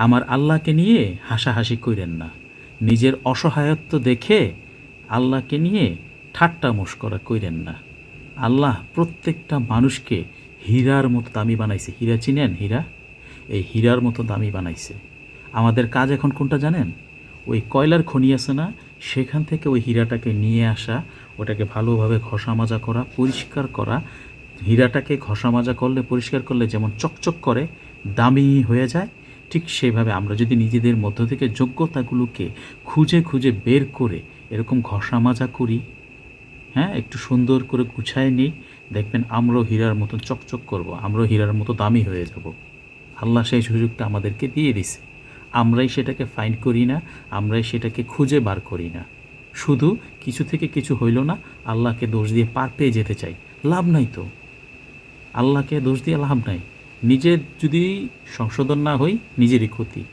আমার আল্লাহকে নিয়ে হাসাহাসি কইরেন না। নিজের অসহায়ত্ব দেখে আল্লাহকে নিয়ে ঠাট্টা মস্করা কইরেন না। আল্লাহ প্রত্যেকটা মানুষকে হীরার মতো দামি বানাইছে। হীরা চিনেন? হীরা? এই হীরার মতো দামি বানাইছে। আমাদের কাজ এখন কোনটা জানেন? ওই কয়লার খনি আছে না? সেখান থেকে ওই হীরাটাকে নিয়ে আসা, ওটাকে ভালোভাবে ঘষা মাজা করা, পরিষ্কার করা। হীরাটাকে ঘষা মাজা করলে, পরিষ্কার করলে যেমন চকচক করে, দামি হয়ে যায়। ঠিক সেভাবে আমরা যদি নিজেদের মধ্য থেকে যোগ্যতাগুলোকে খুঁজে খুঁজে বের করে এরকম ঘষা মাজা করি হ্যাঁ? একটু সুন্দর করে গুছায় নিই, দেখবেন আমরাও হীরার মতো চকচক করব, আমরাও হীরার মতো দামি হয়ে যাব। আল্লাহ সেই সুযোগটা আমাদেরকে দিয়ে দিছে। আমরাই সেটাকে ফাইন্ড করি না, আমরাই সেটাকে খুঁজে বার করি না। শুধু কিছু থেকে কিছু হইল না, আল্লাহকে দোষ দিয়ে পার পেয়ে যেতে চাই। লাভ নাই তো। আল্লাহকে দোষ দিয়ে লাভ নাই। নিজের যদি সংশোধন না হই নিজেরই ক্ষতি।